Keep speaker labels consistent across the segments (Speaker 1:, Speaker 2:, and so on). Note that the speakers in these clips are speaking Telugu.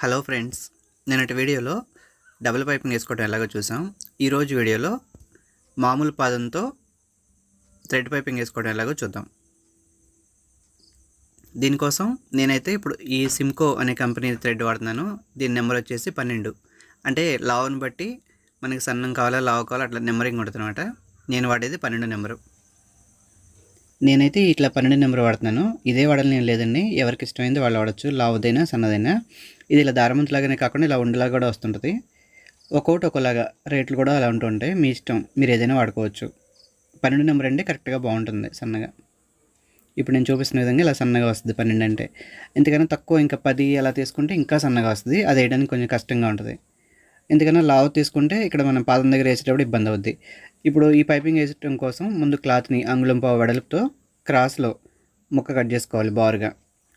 Speaker 1: హలో ఫ్రెండ్స్ నిన్నటి వీడియోలో డబుల్ పైపింగ్ వేసుకోవడం ఎలాగో చూసాం. ఈరోజు వీడియోలో మామూలు పాదంతో థ్రెడ్ పైపింగ్ వేసుకోవడం ఎలాగో చూద్దాం. దీనికోసం నేనైతే ఇప్పుడు ఈ సిమ్కో అనే కంపెనీ థ్రెడ్ వాడుతున్నాను. దీని నెంబర్ వచ్చేసి పన్నెండు. అంటే లావును బట్టి మనకి సన్నం కావాలా లావు కావాలా అట్లా నెంబరింగ్ ఉంటుంది అనమాట నేను వాడేది పన్నెండు నెంబరు. నేనైతే ఇట్లా పన్నెండు నెంబర్ వాడుతున్నాను. ఇదే వాడాలి నేను లేదండి. ఎవరికి ఇష్టమైంది వాళ్ళు వాడచ్చు. లావుదైనా సన్నదైనా. ఇది ఇలా దారమంతులాగానే కాకుండా ఇలా ఉండేలాగా కూడా వస్తుంటుంది. ఒక్కొక్కటి ఒకలాగా రేట్లు కూడా అలా ఉంటుంటాయి మీ ఇష్టం. మీరు ఏదైనా వాడుకోవచ్చు. పన్నెండు నెంబర్ అంటే కరెక్ట్గా బాగుంటుంది సన్నగా. ఇప్పుడు నేను చూపిస్తున్న విధంగా ఇలా సన్నగా వస్తుంది పన్నెండు అంటే. ఎందుకన్నా తక్కువ ఇంకా పది అలా తీసుకుంటే ఇంకా సన్నగా వస్తుంది. అది వేయడానికి కొంచెం కష్టంగా ఉంటుంది. ఎందుకన్నా లావు తీసుకుంటే ఇక్కడ మనం పాదం దగ్గర వేసేటప్పుడు ఇబ్బంది అవుద్ది. ఇప్పుడు ఈ పైపింగ్ వేసడం కోసం ముందు క్లాత్ని అంగుళం పావు వెడల్పుతో క్రాస్లో ముక్క కట్ చేసుకోవాలి బారుగా.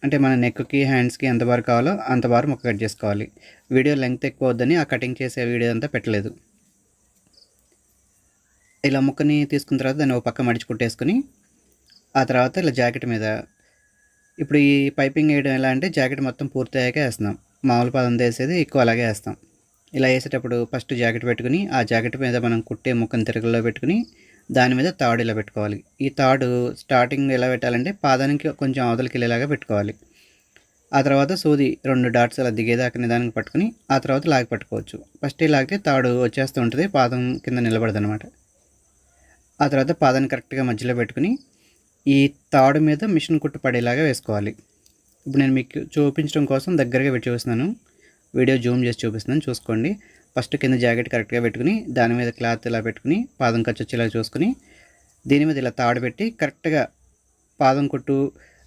Speaker 1: అంటే మన నెక్కి హ్యాండ్స్కి ఎంత బారు కావాలో అంత బారు ముక్క కట్ చేసుకోవాలి. వీడియో లెంగ్త్ ఎక్కువ వద్దని ఆ కటింగ్ చేసే వీడియో అంతా పెట్టలేదు. ఇలా ముక్కని తీసుకున్న తర్వాత దాన్ని ఒక పక్క మడిచి కుట్టేసుకుని ఆ తర్వాత ఇలా జాకెట్ మీద ఇప్పుడు ఈ పైపింగ్ వేయడం ఎలా అంటే జాకెట్ మొత్తం పూర్తి అయ్యాక వేస్తున్నాం. మామూలు పదం వేసేది ఎక్కువ అలాగే వేస్తాం. ఇలా వేసేటప్పుడు ఫస్ట్ జాకెట్ పెట్టుకుని ఆ జాకెట్ మీద మనం కుట్టే ముక్కను తిరగల్లో పెట్టుకుని దాని మీద తాడు ఇలా పెట్టుకోవాలి. ఈ తాడు స్టార్టింగ్ ఎలా పెట్టాలంటే పాదానికి కొంచెం అవతలకి వెళ్ళేలాగా పెట్టుకోవాలి. ఆ తర్వాత సూది రెండు డాట్స్ అలా దిగేదాకా నిదానికి పట్టుకుని ఆ తర్వాత లాగి పట్టుకోవచ్చు. ఫస్ట్ లాగితే తాడు వచ్చేస్తూ ఉంటుంది పాదం కింద నిలబడదు అనమాట ఆ తర్వాత పాదాన్ని కరెక్ట్గా మధ్యలో పెట్టుకుని ఈ తాడు మీద మిషన్ కుట్టు పడేలాగా వేసుకోవాలి. ఇప్పుడు నేను మీకు చూపించడం కోసం దగ్గరగా పెట్టి చూస్తున్నాను. వీడియో జూమ్ చేసి చూపిస్తున్నాను చూసుకోండి. ఫస్ట్ కింద జాకెట్ కరెక్ట్గా పెట్టుకుని దాని మీద క్లాత్ ఇలా పెట్టుకుని పాదం ఖర్చు వచ్చేలా చూసుకుని దీని మీద ఇలా తాడు పెట్టి కరెక్ట్గా పాదం కుట్టు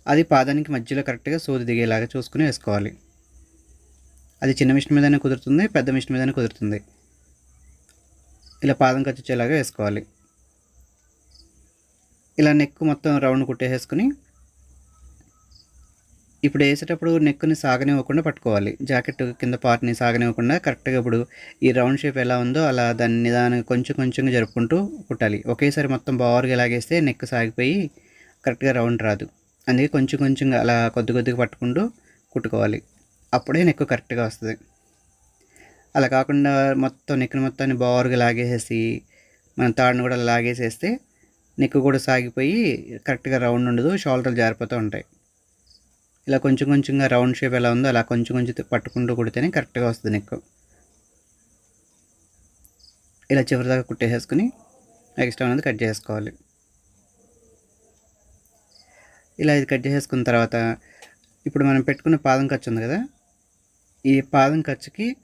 Speaker 1: అది పాదానికి మధ్యలో కరెక్ట్గా సూది దిగేలాగా చూసుకుని వేసుకోవాలి. అది చిన్న మిషన్ మీదనే కుదురుతుంది పెద్ద మిషన్ మీదనే కుదురుతుంది. ఇలా పాదం ఖర్చు వచ్చేలాగా వేసుకోవాలి. ఇలా నెక్ మొత్తం రౌండ్ కుట్టేసేసుకుని ఇప్పుడు వేసేటప్పుడు నెక్ని సాగనివ్వకుండా పట్టుకోవాలి. జాకెట్ కింద పార్ట్ని సాగనివ్వకుండా కరెక్ట్గా ఇప్పుడు ఈ రౌండ్ షేప్ ఎలా ఉందో అలా దాన్ని నిదానంగా కొంచెం కొంచెంగా జరుపుకుంటూ కుట్టాలి. ఒకేసారి మొత్తం బావర్గా లాగేస్తే నెక్ సాగిపోయి కరెక్ట్గా రౌండ్ రాదు. అందుకే కొంచెం కొంచెంగా అలా కొద్ది కొద్దిగా పట్టుకుంటూ కుట్టుకోవాలి. అప్పుడే నెక్ కరెక్ట్గా వస్తుంది. అలా కాకుండా మొత్తం నెక్ని మొత్తాన్ని బావర్గా లాగేసేసి మన తాడును కూడా లాగేసేస్తే నెక్ కూడా సాగిపోయి కరెక్ట్గా రౌండ్ ఉండదు షోల్డర్లు జారిపోతూ ఉంటాయి. ఇలా కొంచెం కొంచెంగా రౌండ్ షేప్ ఎలా ఉందో అలా కొంచెం కొంచెం పట్టుకుంటూ కుడితేనే కరెక్ట్గా వస్తుంది నెక్ ఇలా చివరి దాకా కుట్టేసేసుకుని ఎక్స్ట్రా అనేది కట్ చేసుకోవాలి. ఇలా ఇది కట్ చేసేసుకున్న తర్వాత ఇప్పుడు మనం పెట్టుకున్న పాదం ఖర్చు ఉంది కదా? ఈ పాదం ఖర్చుకి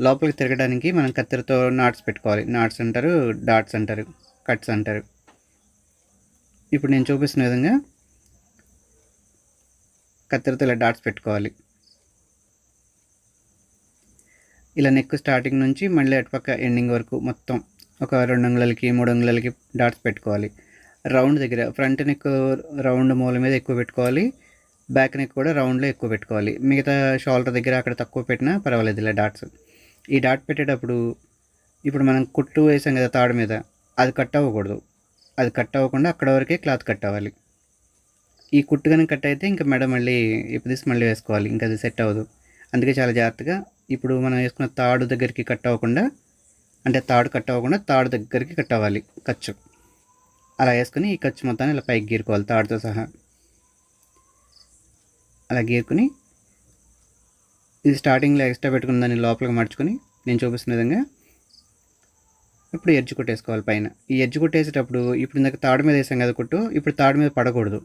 Speaker 1: లోపలికి తిరగడానికి మనం కత్తెరతో నాట్స్ పెట్టుకోవాలి. నాట్స్ అంటారు డాట్స్ అంటారు కట్స్ అంటారు. ఇప్పుడు నేను చూపిస్తున్న విధంగా కత్తెరతో ఇలా డాట్స్ పెట్టుకోవాలి. ఇలా నెక్ స్టార్టింగ్ నుంచి మళ్ళీ అటుపక్క ఎండింగ్ వరకు మొత్తం ఒక రెండు అంగుళాలకి మూడు అంగుళాలకి డాట్స్ పెట్టుకోవాలి. రౌండ్ దగ్గర ఫ్రంట్ నెక్ రౌండ్ మూల మీద ఎక్కువ పెట్టుకోవాలి. బ్యాక్ నెక్ కూడా రౌండ్లో ఎక్కువ పెట్టుకోవాలి. మిగతా షోల్డర్ దగ్గర అక్కడ తక్కువ పెట్టినా పర్వాలేదు ఇలా డాట్స్. ఈ డాట్ పెట్టేటప్పుడు ఇప్పుడు మనం కుట్టు వేసాం కదా తాడు మీద అది కట్ అవ్వకూడదు. అది కట్ అవ్వకుండా అక్కడ వరకే క్లాత్ కట్ అవ్వాలి. ఈ కుట్టు కనుక కట్ అయితే ఇంకా మెడ మళ్ళీ ఇప్పుడు తీసి మళ్ళీ వేసుకోవాలి. ఇంకా అది సెట్ అవ్వదు. అందుకే చాలా జాగ్రత్తగా ఇప్పుడు మనం వేసుకున్న తాడు దగ్గరికి కట్ అవ్వకుండా అంటే తాడు కట్ అవ్వకుండా తాడు దగ్గరికి కట్ అవ్వాలి. ఖర్చు. అలా వేసుకుని ఈ ఖర్చు మొత్తాన్ని ఇలా పైకి గీరుకోవాలి తాడుతో సహా. అలా గీరుకుని ఇది స్టార్టింగ్లో ఎక్స్ట్రా పెట్టుకున్న దాన్ని లోపలికి మడుచుకొని నేను చూపిస్తున్న విధంగా ఇప్పుడు ఎడ్జ్ కొట్టేసుకోవాలి పైన. ఈ ఎడ్జ్ కొట్టేసేటప్పుడు ఇప్పుడు ఇందాక తాడు మీద వేసాం కదా కుట్టు ఇప్పుడు తాడు మీద పడకూడదు.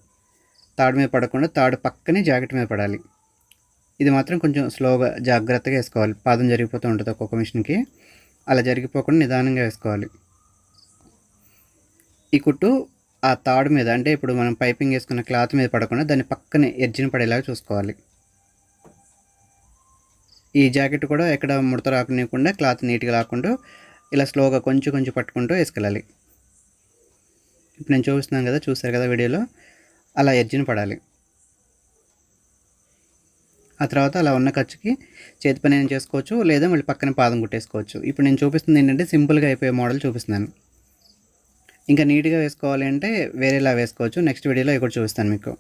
Speaker 1: తాడు మీద పడకుండా తాడు పక్కనే జాకెట్ మీద పడాలి. ఇది మాత్రం కొంచెం స్లోగా జాగ్రత్తగా వేసుకోవాలి. పాదం జరిగిపోతూ ఉంటుంది ఒక్కొక్క మిషన్కి. అలా జరిగిపోకుండా నిదానంగా వేసుకోవాలి. ఈ కుట్టు ఆ తాడు మీద అంటే ఇప్పుడు మనం పైపింగ్ వేసుకున్న క్లాత్ మీద పడకుండా దాన్ని పక్కనే ఎర్జిన పడేలాగా చూసుకోవాలి. ఈ జాకెట్ కూడా ఎక్కడ ముడత రాకుండా క్లాత్ నీట్గా రాకుండా ఇలా స్లోగా కొంచెం కొంచెం పట్టుకుంటూ వేసుకెళ్ళాలి. ఇప్పుడు నేను చూపిస్తున్నాను కదా చూసారు కదా వీడియోలో? అలా ఎడ్జిని పడాలి. ఆ తర్వాత అలా ఉన్న ఖర్చుకి చేతి పని ఏం చేసుకోవచ్చు లేదా మళ్ళీ పక్కన పాదం కుట్టేసుకోవచ్చు. ఇప్పుడు నేను చూపిస్తుంది ఏంటంటే సింపుల్గా అయిపోయే మోడల్ చూపిస్తున్నాను. ఇంకా నీట్గా వేసుకోవాలి అంటే వేరేలా వేసుకోవచ్చు. నెక్స్ట్ వీడియోలో ఇక్కడ చూపిస్తాను మీకు.